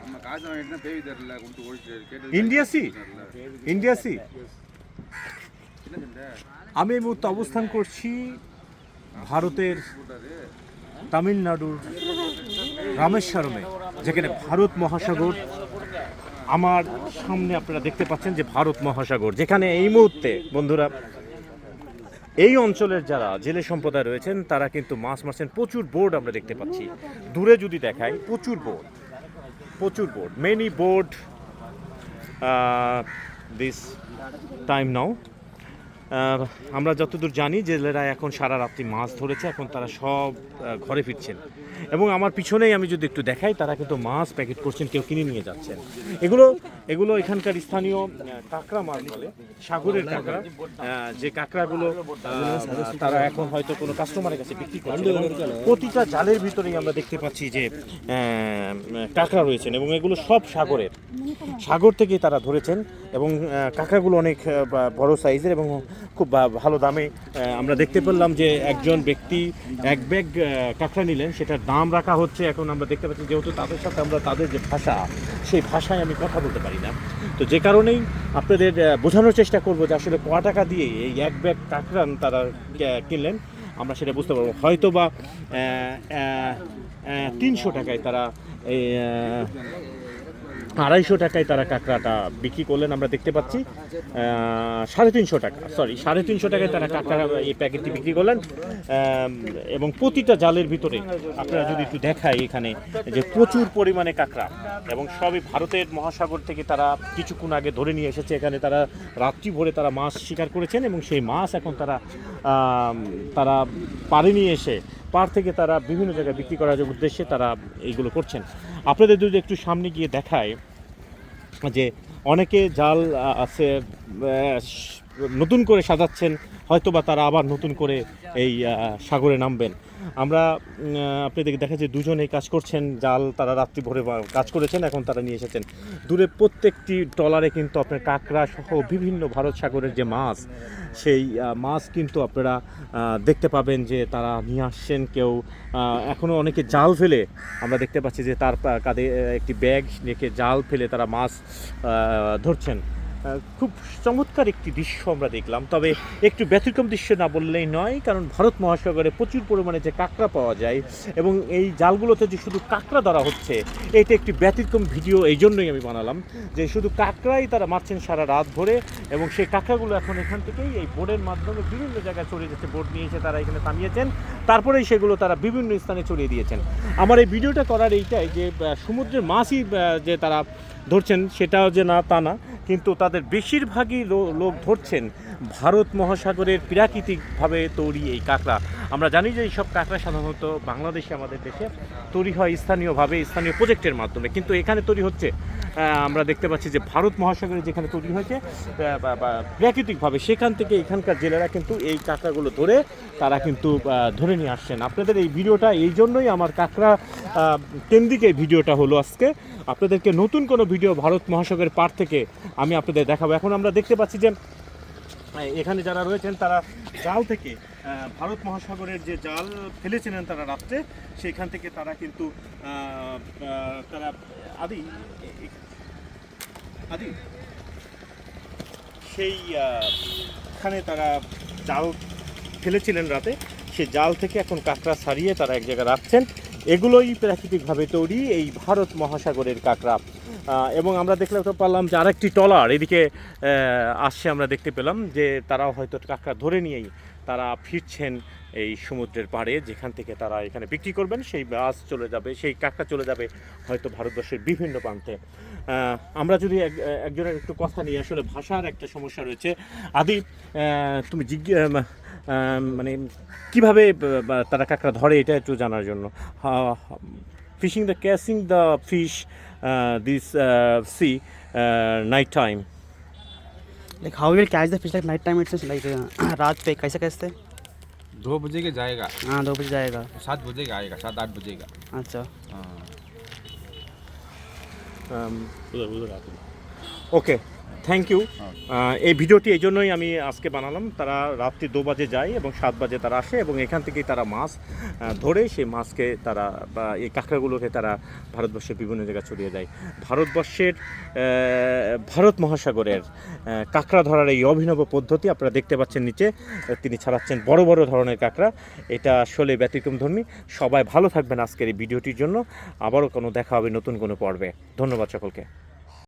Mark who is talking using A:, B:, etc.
A: நம்ம காசு வாங்கிட்டு பேவி தரல கொடுத்து ஓடிச்சு கேட்டு
B: ইন্ডিয়া সি ইন্ডিয়া সি
A: என்ன சண்டை
B: আমি এই মুহূর্তে অবস্থান করছি ভারতের
A: போட்டாரு
B: তামিলনাড়ুর রামেশ্বরমে যেখানে ভারত মহাসাগর আমার সামনে আপনারা দেখতে পাচ্ছেন যে ভারত মহাসাগর যেখানে এই মুহূর্তে বন্ধুরা এই অঞ্চলের যারা জেলে সম্প্রদায় রয়েছেন তারা কিন্তু মাছ মারছেন প্রচুর বোর্ড আমরা দেখতে পাচ্ছি দূরে যদি দেখাই প্রচুর বোর্ড প্রচুর board many board this time now আমরা যতদূর জানি জেলেরা এখন সারা রাত্রি মাছ ধরেছে, এখন তারা সব ঘরে ফিরছেন। এবং আমার পিছনেই আমি যদি একটু দেখাই, তারা কিন্তু মাছ প্যাকেট করছেন, কেউ কিনে নিয়ে যাচ্ছেন। এগুলো এগুলো এখানকার স্থানীয় কাঁকড়া মাছ বলে, সাগরের কাঁকড়া যে কাঁকড়াগুলো তারা এখন হয়তো কোনো কাস্টমারের কাছে বিক্রি করছে। প্রতিটা জালের ভিতরেই আমরা দেখতে পাচ্ছি যে কাঁকড়া রয়েছেন এবং এগুলো সব সাগরের। সাগর থেকেই তারা ধরেছেন। এবং কাঁকড়াগুলো অনেক বড় সাইজের এবং খুব ভালো দামে আমরা দেখতে পেলাম যে একজন ব্যক্তি এক ব্যাগ কাঁকড়া নিলেন। সেটার দাম রাখা হচ্ছে। এখন আমরা দেখতে পাচ্ছি যেহেতু তাদের সাথে আমরা তাদের যে ভাষা, সেই ভাষায় আমি কথা বলতে পারি না। তো যে কারণেই আপনাদের বোঝানোর চেষ্টা করব যে আসলে ক টাকা দিয়ে এই এক ব্যাগ কাঁকড়া তারা কিনলেন। আমরা সেটা বুঝতে পারব। হয়তো বা তিনশো টাকায় তারা, এই আড়াইশো টাকায় তারা কাঁকড়াটা বিক্রি করলেন, আমরা দেখতে পাচ্ছি সাড়ে তিনশো টাকা সরি সাড়ে তিনশো টাকায় তারা কাঁকড়া এই প্যাকেটটি বিক্রি করলেন এবং প্রতিটা জালের ভিতরে আপনারা যদি একটু দেখায় এখানে যে প্রচুর পরিমাণে কাঁকড়া, এবং সবই ভারতের মহাসাগর থেকে তারা কিছুক্ষণ আগে ধরে নিয়ে এসেছে, এখানে তারা রাত্রি ভরে তারা মাছ শিকার করেছেন, এবং সেই মাছ এখন তারা তারা পাড়ে নিয়ে এসে পার থেকে তারা বিভিন্ন জায়গায় বিক্রি করার উদ্দেশ্যে তারা এইগুলো করছেন। আপনাদের যদি একটু সামনে গিয়ে দেখায় যে অনেকে জাল আছে নতুন করে সাজাচ্ছেন হয়তো বা তারা আবার নতুন করে এই সাগরে নামবেন। আমরা আপনাদেরকে দেখা যায় দুজন এই কাজ করছেন, জাল, তারা রাত্রি ভোরে কাজ করেছেন, এখন তারা নিয়ে এসেছেন। দূরে প্রত্যেকটি ট্রলারে কিন্তু আপনার কাঁকড়া সহ বিভিন্ন ভারত সাগরের যে মাছ, সেই মাছ কিন্তু আপনারা দেখতে পাবেন যে তারা নিয়ে আসছেন কেউ এখনও অনেকে জাল ফেলে, আমরা দেখতে পাচ্ছি যে তার কাঁধে একটি ব্যাগ রেখে জাল ফেলে তারা মাছ ধরছেন। খুব চমৎকার একটি দৃশ্য আমরা দেখলাম। তবে একটু ব্যতিক্রম দৃশ্য না বললেই নয়, কারণ ভারত মহাসাগরে প্রচুর পরিমাণে যে কাঁকড়া পাওয়া যায় এবং এই জালগুলোতে যে শুধু কাঁকড়া ধরা হচ্ছে, এটা একটি ব্যতিক্রম ভিডিও এই জন্যই আমি বানালাম যে শুধু কাঁকড়াই তারা মারছেন সারা রাত ভরে এবং সেই কাঁকড়াগুলো এখন এখান থেকেই এই বোর্ডের মাধ্যমে বিভিন্ন জায়গায় চলে যাচ্ছে। বোর্ড নিয়ে এসে তারা এখানে থামিয়েছেন, তারপরেই সেগুলো তারা বিভিন্ন স্থানে চলিয়ে দিয়েছেন। আমার এই ভিডিওটা করার এইটাই যে সমুদ্রের মাছই যে তারা ধরছেন, সেটাও যে না, তা না। কিন্তু তাদের বেশিরভাগই লোক ধরছেন ভারত মহাসাগরের প্রাকৃতিকভাবে তৈরি এই কাঁকড়া। আমরা জানি যে এইসব কাঁকড়া সাধারণত বাংলাদেশে, আমাদের দেশে তৈরি হয় স্থানীয়ভাবে, স্থানীয় প্রজেক্টের মাধ্যমে। কিন্তু এখানে তৈরি হচ্ছে আমরা দেখতে পাচ্ছি যে ভারত মহাসাগরে যেখানে তৈরি হয়েছে প্রাকৃতিকভাবে, সেখান থেকে এখানকার জেলেরা কিন্তু এই কাঁকড়াগুলো ধরে, তারা কিন্তু ধরে নিয়ে আসছেন। আপনাদের এই ভিডিওটা, এই জন্যই আমার কাঁকড়া কেন্দ্রিক ভিডিওটা হলো আজকে। আপনাদেরকে নতুন কোনো ভিডিও ভারত মহাসাগরের পার থেকে আমি আপনাদের দেখাবো। এখন আমরা দেখতে পাচ্ছি যে এখানে যারা রয়েছেন, তারা জাল থেকে ভারত মহাসাগরের যে জাল ফেলেছিলেন তারা রাত্রে সেইখান থেকে তারা কিন্তু তারা আদি আদি, সেই এখানে তারা জাল ফেলেছিলেন রাতে। সেই জাল থেকে এখন কাঁকড়া ছাড়িয়ে তারা এক জায়গায় রাখছেন। এগুলোই প্রাকৃতিকভাবে তৈরি এই ভারত মহাসাগরের কাঁকড়া। এবং আমরা দেখলে তো পারলাম যে আরেকটি টলার এদিকে আসছে আমরা দেখতে পেলাম যে তারাও হয়তো কাঁকড়া ধরে নিয়েই তারা ফিরছেন এই সমুদ্রের পাড়ে যেখান থেকে তারা এখানে বিক্রি করবেন। সেই মাছ চলে যাবে সেই কাঁকড়া চলে যাবে হয়তো ভারতবর্ষের বিভিন্ন প্রান্তে। আমরা যদি এক- একজনের একটু কথা নিয়ে আসলে ভাষার একটা সমস্যা রয়েছে। আদি তুমি জিজ্ঞে আহ, মানে কিভাবে ব- বা তারা কাঁকড়া ধরে এটা একটু জানার জন্য fishing the catching the fish this sea night time
C: Like how will catch the fish like night time it's just like uh, रात पे कैसे कैसे
A: दो बजे के जाएगा
C: हाँ दो बजे जाएगा
A: सात बजे का आएगा सात आठ बजे का
C: अच्छा
A: हाँ
B: ওকে থ্যাংক ইউ এই ভিডিওটি এই জন্যই আমি আজকে বানালাম। তারা রাত্রি দু বাজে যায় এবং সাত বাজে তারা আসে এবং এখান থেকেই তারা মাছ ধরে সেই মাছকে তারা বা এই কাঁকড়াগুলোকে তারা ভারতবর্ষের বিভিন্ন জায়গায় ছড়িয়ে দেয়। ভারতবর্ষের ভারত মহাসাগরের কাঁকড়া ধরার এই অভিনব পদ্ধতি আপনারা দেখতে পাচ্ছেন নিচে। তিনি ছাড়াচ্ছেন বড় বড় ধরনের কাঁকড়া। এটা আসলে ব্যতিক্রমধর্মী সবাই ভালো থাকবেন আজকের এই ভিডিওটির জন্য। আবারও কোনো দেখা হবে নতুন কোনো পর্বে। ধন্যবাদ সকলকে।